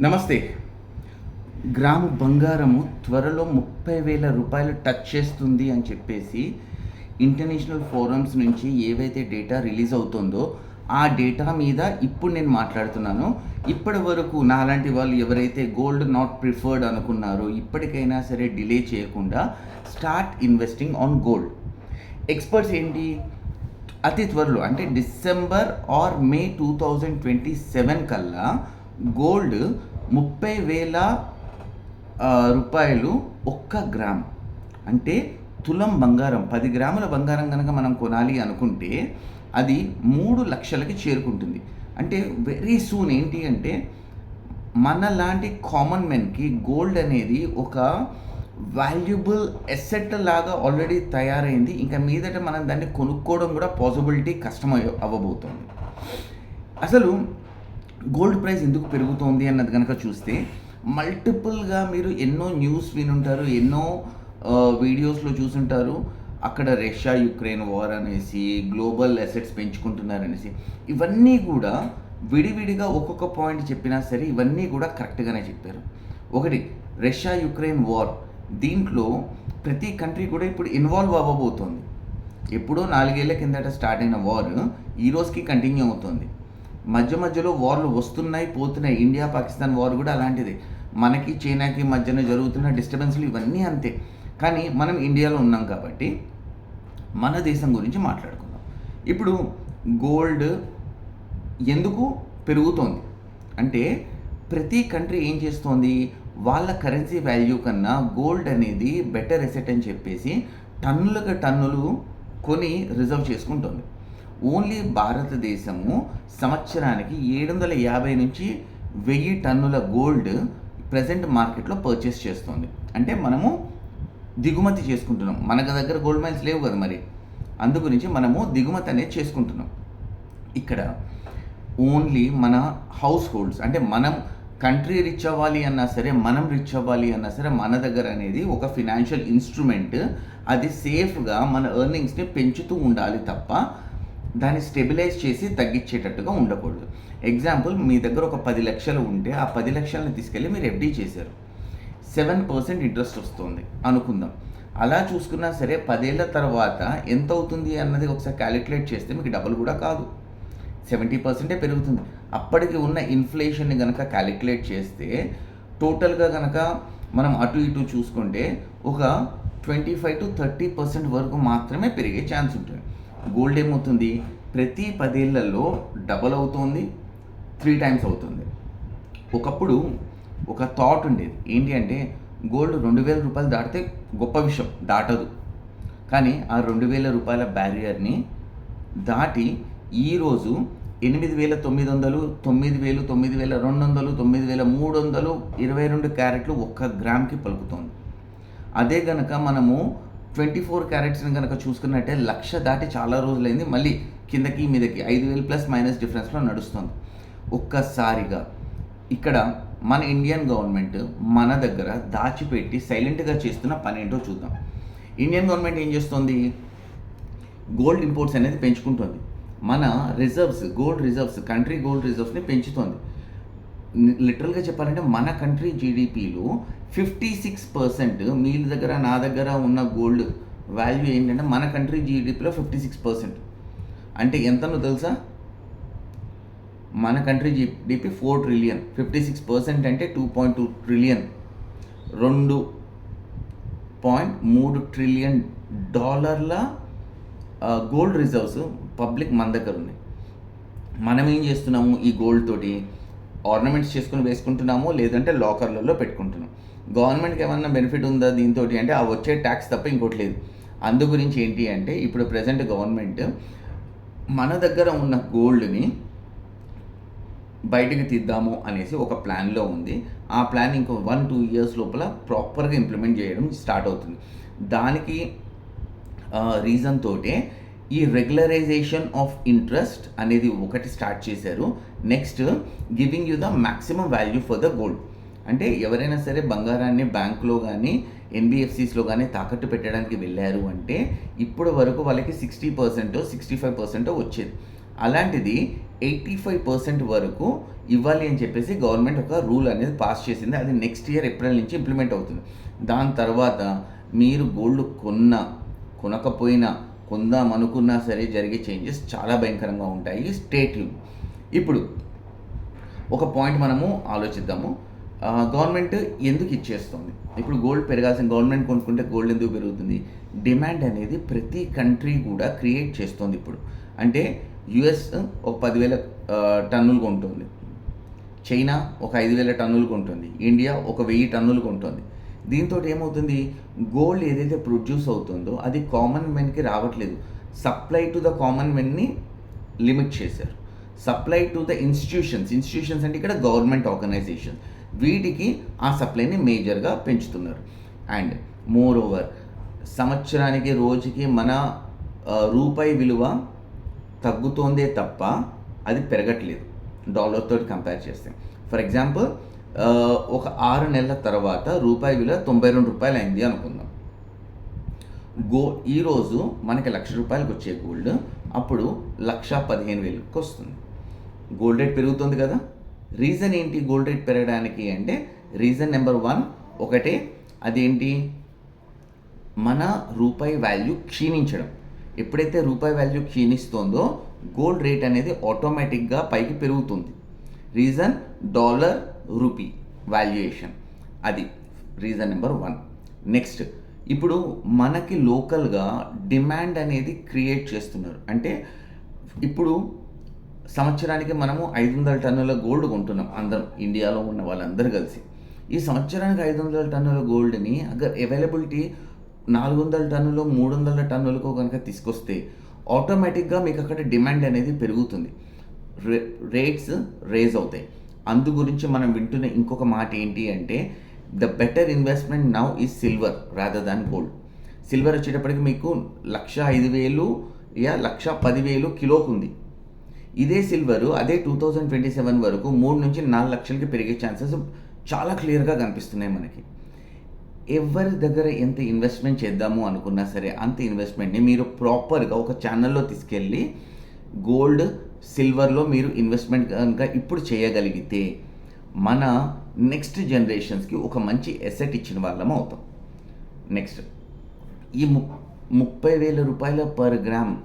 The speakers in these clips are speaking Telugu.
నమస్తే. గ్రాము బంగారము త్వరలో ముప్పై వేల రూపాయలు టచ్ చేస్తుంది అని చెప్పేసి ఇంటర్నేషనల్ ఫోరమ్స్ నుంచి ఏవైతే డేటా రిలీజ్ అవుతుందో ఆ డేటా మీద ఇప్పుడు నేను మాట్లాడుతున్నాను. ఇప్పటి వరకు నాలాంటి వాళ్ళు ఎవరైతే గోల్డ్ నాట్ ప్రిఫర్డ్ అనుకున్నారో ఇప్పటికైనా సరే డిలే చేయకుండా start investing on gold. Experts ఏంటి? అతి త్వరలో అంటే December or May two thousand twenty seven కల్లా గోల్డ్ ముప్పై వేల రూపాయలు ఒక్క గ్రామ్. అంటే తులం బంగారం పది గ్రాముల బంగారం కనుక మనం కొనాలి అనుకుంటే అది మూడు లక్షలకి చేరుకుంటుంది. అంటే వెరీ సూన్ ఏంటి అంటే మనలాంటి కామన్ మెన్కి గోల్డ్ అనేది ఒక వాల్యుబుల్ ఎసెట్ లాగా ఆల్రెడీ తయారైంది. ఇంకా మీదట మనం దాన్ని కొనుక్కోవడం కూడా పాసిబిలిటీ కష్టం అవ్వబోతోంది. అసలు గోల్డ్ ప్రైస్ ఎందుకు పెరుగుతోంది అన్నది కనుక చూస్తే మల్టిపుల్గా మీరు ఎన్నో న్యూస్ వినుంటారు ఎన్నో వీడియోస్లో చూసుంటారు. అక్కడ రష్యా యుక్రెయిన్ వార్ అనేసి గ్లోబల్ అసెట్స్ పెంచుకుంటున్నారనేసి ఇవన్నీ కూడా విడివిడిగా ఒక్కొక్క పాయింట్ చెప్పినా సరే ఇవన్నీ కూడా కరెక్ట్గానే చెప్పారు. ఒకటి రష్యా యుక్రెయిన్ వార్. దీంట్లో ప్రతి కంట్రీ కూడా ఇప్పుడు ఇన్వాల్వ్ అవ్వబోతోంది. ఎప్పుడో నాలుగేళ్ళ కిందట స్టార్ట్ అయిన వార్ ఈ రోజుకి కంటిన్యూ అవుతుంది. మధ్య మధ్యలో వార్లు వస్తున్నాయి పోతున్నాయి. ఇండియా పాకిస్తాన్ వార్ కూడా అలాంటిది. మనకి చైనాకి మధ్యన జరుగుతున్న డిస్టర్బెన్స్లు ఇవన్నీ అంతే. కానీ మనం ఇండియాలో ఉన్నాం కాబట్టి మన దేశం గురించి మాట్లాడుకుందాం. ఇప్పుడు గోల్డ్ ఎందుకు పెరుగుతోంది? అంటే ప్రతి కంట్రీ ఏం చేస్తోంది? వాళ్ళ కరెన్సీ వాల్యూ కన్నా గోల్డ్ అనేది బెటర్ ఎసెట్ అని చెప్పేసి టన్నులకు టన్నులు కొని రిజర్వ్ చేసుకుంటుంది. ఓన్లీ భారతదేశము సంవత్సరానికి ఏడు వందల యాభై నుంచి వెయ్యి టన్నుల గోల్డ్ ప్రజెంట్ మార్కెట్లో పర్చేస్ చేస్తుంది. అంటే మనము దిగుమతి చేసుకుంటున్నాం. మన దగ్గర గోల్డ్ మైన్స్ లేవు కదా మరి. అందు గురించి మనము దిగుమతి అనేది చేసుకుంటున్నాం. ఇక్కడ ఓన్లీ మన హౌస్ హోల్డ్స్ అంటే మనం కంట్రీ రిచ్ అవ్వాలి అన్నా సరే మనం రిచ్ అవ్వాలి అన్నా సరే మన దగ్గర అనేది ఒక ఫినాన్షియల్ ఇన్స్ట్రుమెంట్. అది సేఫ్గా మన ఎర్నింగ్స్ని పెంచుతూ ఉండాలి తప్ప దాన్ని స్టెబిలైజ్ చేసి తగ్గించేటట్టుగా ఉండకూడదు. ఎగ్జాంపుల్ మీ దగ్గర ఒక పది లక్షలు ఉంటే ఆ పది లక్షలను తీసుకెళ్ళి మీరు ఎఫ్డీ చేశారు. సెవెన్ పర్సెంట్ ఇంట్రెస్ట్ వస్తుంది. అనుకుందాం. అలా చూసుకున్నా సరే పదేళ్ళ తర్వాత ఎంత అవుతుంది అన్నది ఒకసారి క్యాలిక్యులేట్ చేస్తే మీకు డబుల్ కూడా కాదు. సెవెంటీ పర్సెంటే పెరుగుతుంది. అప్పటికి ఉన్న ఇన్ఫ్లేషన్ని కనుక క్యాలిక్యులేట్ చేస్తే టోటల్గా కనుక మనం అటు ఇటు చూసుకుంటే ఒక twenty five to thirty percent వరకు మాత్రమే పెరిగే ఛాన్స్ ఉంటుంది. గోల్డ్ ఏమవుతుంది? ప్రతి పదేళ్ళలో డబల్ అవుతుంది త్రీ టైమ్స్ అవుతుంది. ఒకప్పుడు ఒక థాట్ ఉండేది. ఏంటి అంటే గోల్డ్ రెండు వేల రూపాయలు దాటితే గొప్ప విషయం దాటదు. కానీ ఆ రెండు వేల రూపాయల బ్యారియర్ని దాటి ఈరోజు ఎనిమిది వేల తొమ్మిది వందలు తొమ్మిది వేలు తొమ్మిది వేల రెండు వందలు తొమ్మిది వేల మూడు వందలు ఇరవై రెండు క్యారెట్లు ఒక్క గ్రామ్కి పలుకుతోంది. అదే గనక మనము ట్వంటీ ఫోర్ క్యారెట్స్ని కనుక చూసుకున్నట్టే లక్ష దాటి చాలా రోజులైంది. మళ్ళీ కిందకి మీదకి ఐదు వేలు ప్లస్ మైనస్ డిఫరెన్స్లో నడుస్తుంది. ఒక్కసారిగా ఇక్కడ మన ఇండియన్ గవర్నమెంట్ మన దగ్గర దాచిపెట్టి సైలెంట్గా చేస్తున్న పని ఏంటో చూద్దాం. ఇండియన్ గవర్నమెంట్ ఏం చేస్తుంది? గోల్డ్ ఇంపోర్ట్స్ అనేది పెంచుకుంటుంది. మన reserves gold reserves country gold రిజర్వ్స్ని పెంచుతోంది. లిటరల్గా చెప్పాలంటే మన కంట్రీ జీడిపిలో ఫిఫ్టీ సిక్స్ పర్సెంట్ మీ దగ్గర నా దగ్గర ఉన్న గోల్డ్ వాల్యూ ఏంటంటే మన కంట్రీ జీడిపిలో ఫిఫ్టీ సిక్స్ పర్సెంట్ అంటే ఎంతనో తెలుసా? మన country GDP four trillion fifty six percent అంటే టూ పాయింట్ టూ ట్రిలియన్ రెండు పాయింట్ మూడు ట్రిలియన్ డాలర్ల గోల్డ్ రిజర్వ్స్ పబ్లిక్ మన దగ్గర ఉన్నాయి. మనం ఏం చేస్తున్నాము ఈ గోల్డ్ తోటి? ఆర్నమెంట్స్ చేసుకుని వేసుకుంటున్నాము లేదంటే లాకర్లలో పెట్టుకుంటున్నాం. గవర్నమెంట్కి ఏమన్నా బెనిఫిట్ ఉందా దీంతో అంటే ఆ వచ్చే ట్యాక్స్ తప్ప ఇంకోటి లేదు. అందు గురించి ఏంటి అంటే ఇప్పుడు ప్రజెంట్ గవర్నమెంట్ మన దగ్గర ఉన్న గోల్డ్ని బయటకు తీద్దాము అనేసి ఒక ప్లాన్లో ఉంది. ఆ ప్లాన్ ఇంకో వన్ టూ ఇయర్స్ లోపల ప్రాపర్గా ఇంప్లిమెంట్ చేయడం స్టార్ట్ అవుతుంది. దానికి రీజన్ తోటే ఈ రెగ్యులరైజేషన్ ఆఫ్ ఇంట్రెస్ట్ అనేది ఒకటి స్టార్ట్ చేశారు. Next giving you the maximum value for the gold అంటే ఎవరైనా సరే బంగారాన్ని బ్యాంకులో కానీ ఎన్బిఎఫ్సిస్లో కానీ తాకట్టు పెట్టడానికి వెళ్ళారు అంటే ఇప్పుడు వరకు వాళ్ళకి సిక్స్టీ పర్సెంటో సిక్స్టీ ఫైవ్ పర్సెంటో వచ్చేది. అలాంటిది ఎయిటీ ఫైవ్ పర్సెంట్ వరకు ఇవ్వాలి అని చెప్పేసి గవర్నమెంట్ ఒక రూల్ అనేది పాస్ చేసింది. అది నెక్స్ట్ ఇయర్ ఏప్రిల్ నుంచి ఇంప్లిమెంట్ అవుతుంది. దాని తర్వాత మీరు గోల్డ్ కొన్న కొనకపోయినా కొందాం అనుకున్నా సరే జరిగే చేంజెస్ చాలా భయంకరంగా ఉంటాయి. స్టేట్ ఇప్పుడు ఒక పాయింట్ మనము ఆలోచిద్దాము. గవర్నమెంట్ ఎందుకు ఇచ్చేస్తుంది? ఇప్పుడు గోల్డ్ పెరగాల్సిన గవర్నమెంట్ కొనుక్కుంటే గోల్డ్ ఎందుకు పెరుగుతుంది? డిమాండ్ అనేది ప్రతి కంట్రీ కూడా క్రియేట్ చేస్తుంది ఇప్పుడు. అంటే యుఎస్ ఒక పదివేల టన్నులు కొంటుంది. చైనా ఒక ఐదు వేల టన్నులు కొంటుంది. ఇండియా ఒక వెయ్యి టన్నులు కొంటుంది. దీంతో ఏమవుతుంది గోల్డ్ ఏదైతే ప్రొడ్యూస్ అవుతుందో అది కామన్ మెన్కి రావట్లేదు. సప్లై టు ద కామన్ మెన్ని లిమిట్ చేశారు. Supply to the institutions institutions అంటే ఇక్కడ గవర్నమెంట్ ఆర్గనైజేషన్ వీటికి ఆ సప్లైని మేజర్గా పెంచుతున్నారు. అండ్ మోర్ ఓవర్ సంవత్సరానికి రోజుకి మన రూపాయి విలువ తగ్గుతోందే తప్ప అది పెరగట్లేదు. డాలర్తో కంపేర్ చేస్తే. ఫర్ ఎగ్జాంపుల్ ఒక ఆరు నెలల తర్వాత రూపాయి విలువ తొంభై రెండు రూపాయలు అయింది అనుకుందాం. గో ఈరోజు మనకి లక్ష రూపాయలకు వచ్చే గోల్డ్ అప్పుడు లక్ష పదిహేను వేలకు వస్తుంది. గోల్డ్ రేట్ పెరుగుతుంది కదా. రీజన్ ఏంటి గోల్డ్ రేట్ పెరగడానికి అంటే రీజన్ నెంబర్ వన్ ఒకటే అదేంటి? మన రూపాయి వాల్యూ క్షీణించడం. ఎప్పుడైతే రూపాయి వాల్యూ క్షీణిస్తుందో గోల్డ్ రేట్ అనేది ఆటోమేటిక్గా పైకి పెరుగుతుంది. రీజన్ డాలర్ రూపీ వాల్యుయేషన్ అది రీజన్ నెంబర్ వన్ నెక్స్ట్ ఇప్పుడు మనకి లోకల్గా డిమాండ్ అనేది క్రియేట్ చేస్తున్నారు. అంటే ఇప్పుడు సంవత్సరానికి మనము ఐదు వందల టన్నుల గోల్డ్ కొంటున్నాం అందరం ఇండియాలో ఉన్న వాళ్ళందరూ కలిసి. ఈ సంవత్సరానికి ఐదు వందల టన్నుల గోల్డ్ని అగర్ అవైలబిలిటీ నాలుగు వందల టన్నులు మూడు వందల టన్నులకు కనుక తీసుకొస్తే ఆటోమేటిక్గా మీకు అక్కడ డిమాండ్ అనేది పెరుగుతుంది. రే రేట్స్ రేజ్ అవుతాయి. అందు గురించి మనం వింటున్న ఇంకొక మాట ఏంటి అంటే the better investment now is silver rather than gold silver వచ్చేటప్పటికి మీకు లక్ష ఐదు వేలు యా లక్ష పదివేలు కిలోకు ఉంది. ఇదే సిల్వర్ అదే టూ థౌజండ్ ట్వంటీ సెవెన్ వరకు మూడు నుంచి నాలుగు లక్షలకి పెరిగే ఛాన్సెస్ చాలా క్లియర్గా కనిపిస్తున్నాయి మనకి. ఎవరి దగ్గర ఎంత ఇన్వెస్ట్మెంట్ చేద్దాము అనుకున్నా సరే అంత ఇన్వెస్ట్మెంట్ని మీరు ప్రాపర్గా ఒక ఛానల్లో తీసుకెళ్ళి గోల్డ్ సిల్వర్లో మీరు ఇన్వెస్ట్మెంట్ కనుక ఇప్పుడు చేయగలిగితే మన నెక్స్ట్ జనరేషన్స్కి ఒక మంచి ఎసెట్ ఇచ్చిన వాళ్ళం అవుతాం. నెక్స్ట్ ఈ ము ముప్పై వేల రూపాయల పర్ గ్రామ్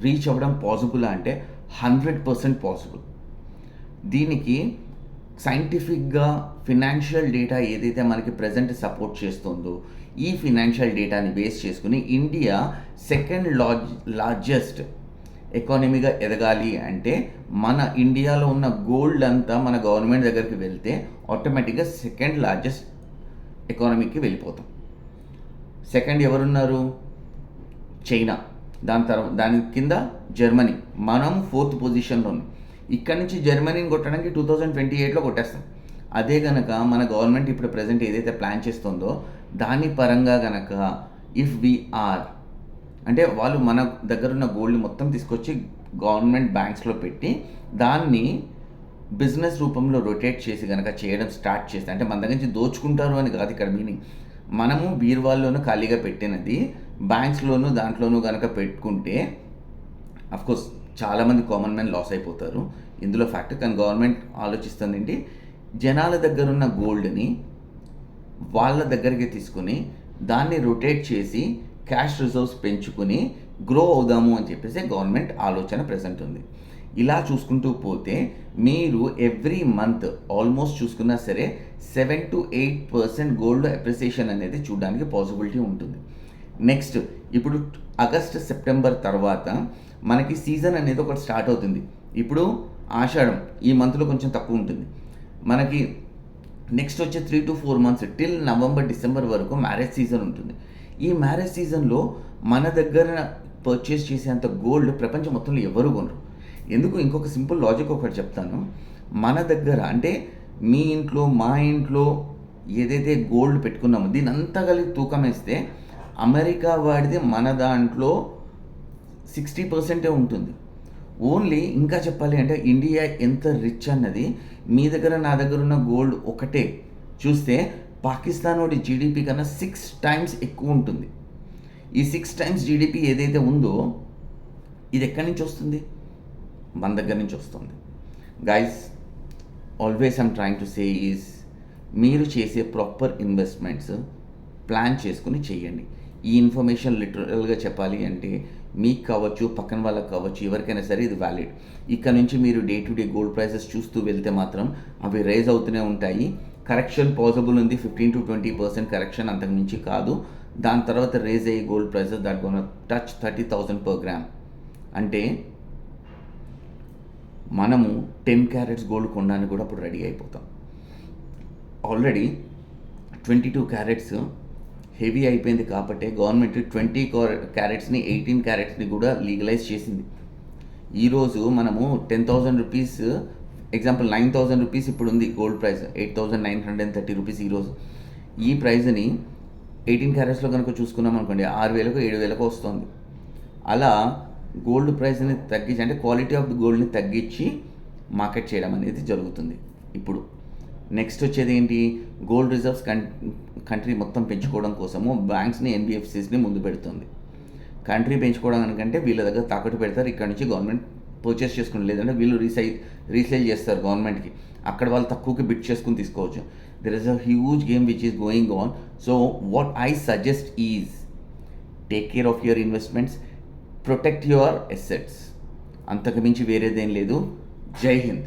రీచ్ అవ్వడం పాసిబుల్ అంటే హండ్రెడ్ పర్సెంట్ పాసిబుల్ దీనికి సైంటిఫిక్గా ఫినాన్షియల్ డేటా ఏదైతే మనకి ప్రజెంట్ సపోర్ట్ చేస్తుందో ఈ ఫినాన్షియల్ డేటాని బేస్ చేసుకుని ఇండియా సెకండ్ లార్జ్ లార్జెస్ట్ ఎకానమీగా ఎదగాలి అంటే మన ఇండియాలో ఉన్న గోల్డ్ అంతా మన గవర్నమెంట్ దగ్గరికి వెళ్తే ఆటోమేటిక్గా సెకండ్ లార్జెస్ట్ ఎకానమీకి వెళ్ళిపోతాం. సెకండ్ ఎవరున్నారు? చైనా దాని తర్వాత దాని కింద జర్మనీ మనం ఫోర్త్ పొజిషన్లో ఉన్నాం ఇక్కడ నుంచి జర్మనీని కొట్టడానికి టూ థౌజండ్ ట్వంటీ ఎయిట్లో కొట్టేస్తాం. అదే గనక మన గవర్నమెంట్ ఇప్పుడు ప్రజెంట్ ఏదైతే ప్లాన్ చేస్తుందో దాని పరంగా గనక ఇఫ్ వి ఆర్ అంటే వాళ్ళు మన దగ్గర ఉన్న గోల్డ్ మొత్తం తీసుకొచ్చి గవర్నమెంట్ బ్యాంక్స్లో పెట్టి దాన్ని బిజినెస్ రూపంలో రొటేట్ చేసి కనుక చేయడం స్టార్ట్ చేస్తే అంటే మన దగ్గర నుంచి దోచుకుంటారు అని కాదు ఇక్కడ మీనింగ్ మనము బీర్వాల్లోనూ ఖాళీగా పెట్టినది బ్యాంక్స్లోనూ దాంట్లోనూ కనుక పెట్టుకుంటే అఫ్కోర్స్ చాలామంది కామన్ మ్యాన్ లాస్ అయిపోతారు. ఇందులో ఫ్యాక్ట్ కానీ గవర్నమెంట్ ఆలోచిస్తుంది ఏంటి? జనాల దగ్గర ఉన్న గోల్డ్ని వాళ్ళ దగ్గరికి తీసుకుని దాన్ని రొటేట్ చేసి క్యాష్ రిజర్వ్స్ పెంచుకుని గ్రో అవుదాము అని చెప్పేసి గవర్నమెంట్ ఆలోచన ప్రజెంట్ ఉంది. ఇలా చూసుకుంటూ పోతే మీరు ఎవ్రీ మంత్ ఆల్మోస్ట్ చూసుకున్నా సరే seven to eight percent gold appreciation అనేది చూడడానికి పాసిబిలిటీ ఉంటుంది. నెక్స్ట్ ఇప్పుడు ఆగస్ట్ సెప్టెంబర్ తర్వాత మనకి సీజన్ అనేది ఒకటి స్టార్ట్ అవుతుంది. ఇప్పుడు ఆషాఢం ఈ మంత్లో కొంచెం తక్కువ ఉంటుంది. మనకి నెక్స్ట్ వచ్చే three to four months till November December వరకు మ్యారేజ్ సీజన్ ఉంటుంది. ఈ మ్యారేజ్ సీజన్లో మన దగ్గర పర్చేస్ చేసేంత గోల్డ్ ప్రపంచం మొత్తంలో ఎవరు కొనరు. ఎందుకు? ఇంకొక సింపుల్ లాజిక్ ఒకటి చెప్తాను. మన దగ్గర అంటే మీ ఇంట్లో మా ఇంట్లో ఏదైతే గోల్డ్ పెట్టుకున్నామో దీని అంతా కలిగి తూకం వేస్తే అమెరికా వాడిది మన దాంట్లో సిక్స్టీ పర్సెంటే ఉంటుంది. ఓన్లీ ఇంకా చెప్పాలి అంటే ఇండియా ఎంత రిచ్ అన్నది మీ దగ్గర నా దగ్గర ఉన్న గోల్డ్ ఒకటే. చూస్తే పాకిస్తాన్ వాడి జీడిపి కన్నా సిక్స్ టైమ్స్ ఎక్కువ ఉంటుంది. ఈ సిక్స్ టైమ్స్ జీడిపి ఏదైతే ఉందో ఇది ఎక్కడి నుంచి వస్తుంది? మన దగ్గర నుంచి వస్తుంది. Guys always I'm trying to say is మీరు చేసే ప్రాపర్ ఇన్వెస్ట్మెంట్స్ ప్లాన్ చేసుకుని చేయండి. ఈ ఇన్ఫర్మేషన్ లిటరల్గా చెప్పాలి అంటే మీకు కావచ్చు పక్కన వాళ్ళకి కావచ్చు ఎవరికైనా సరే ఇది వ్యాలిడ్ ఇక్కడ నుంచి మీరు day to day gold prices చూస్తూ వెళ్తే మాత్రం అవి రైజ్ అవుతూనే ఉంటాయి. కరెక్షన్ పాసిబుల్ ఉంది fifteen to twenty percent correction అంతకుమించి కాదు. దాని తర్వాత రేజ్ అయ్యే gold prices that gonna touch thirty thousand per gram అంటే మనము టెన్ క్యారెట్స్ గోల్డ్ కొనడానికి కూడా అప్పుడు రెడీ అయిపోతాం. Already twenty two carats heavy అయిపోయింది కాబట్టి గవర్నమెంట్ ట్వంటీ క్యారెట్స్ని ఎయిటీన్ క్యారెట్స్ని కూడా లీగలైజ్ చేసింది. ఈరోజు మనము ten thousand rupees example nine thousand rupees ఇప్పుడు ఉంది gold price eight thousand nine hundred and thirty rupees ఈరోజు ఈ ప్రైజ్ని ఎయిటీన్ క్యారెట్స్లో కనుక చూసుకున్నాం అనుకోండి ఆరు వేలకు ఏడు వేలకు వస్తుంది. అలా గోల్డ్ ప్రైస్ని తగ్గించి అంటే క్వాలిటీ ఆఫ్ ది గోల్డ్ని తగ్గించి మార్కెట్ చేయడం అనేది జరుగుతుంది ఇప్పుడు. నెక్స్ట్ వచ్చేది ఏంటి? గోల్డ్ రిజర్వ్స్ కం కంట్రీ మొత్తం పెంచుకోవడం కోసము బ్యాంక్స్ని ఎన్బిఎఫ్సిస్ని ముందు పెడుతుంది. కంట్రీ పెంచుకోవడం పెంచుకోవడానికంటే వీళ్ళ దగ్గర తాకట్టు పెడతారు ఇక్కడ నుంచి గవర్నమెంట్ పర్చేస్ చేసుకుని లేదంటే వీళ్ళు రీసై రీసేల్ చేస్తారు గవర్నమెంట్కి. అక్కడ వాళ్ళు తక్కువకి బిట్ చేసుకుని తీసుకోవచ్చు. There is a huge game which is going on so what I suggest is take care of your investments protect your assets అంతకు మించి వేరేదేం లేదు. జై హింద్.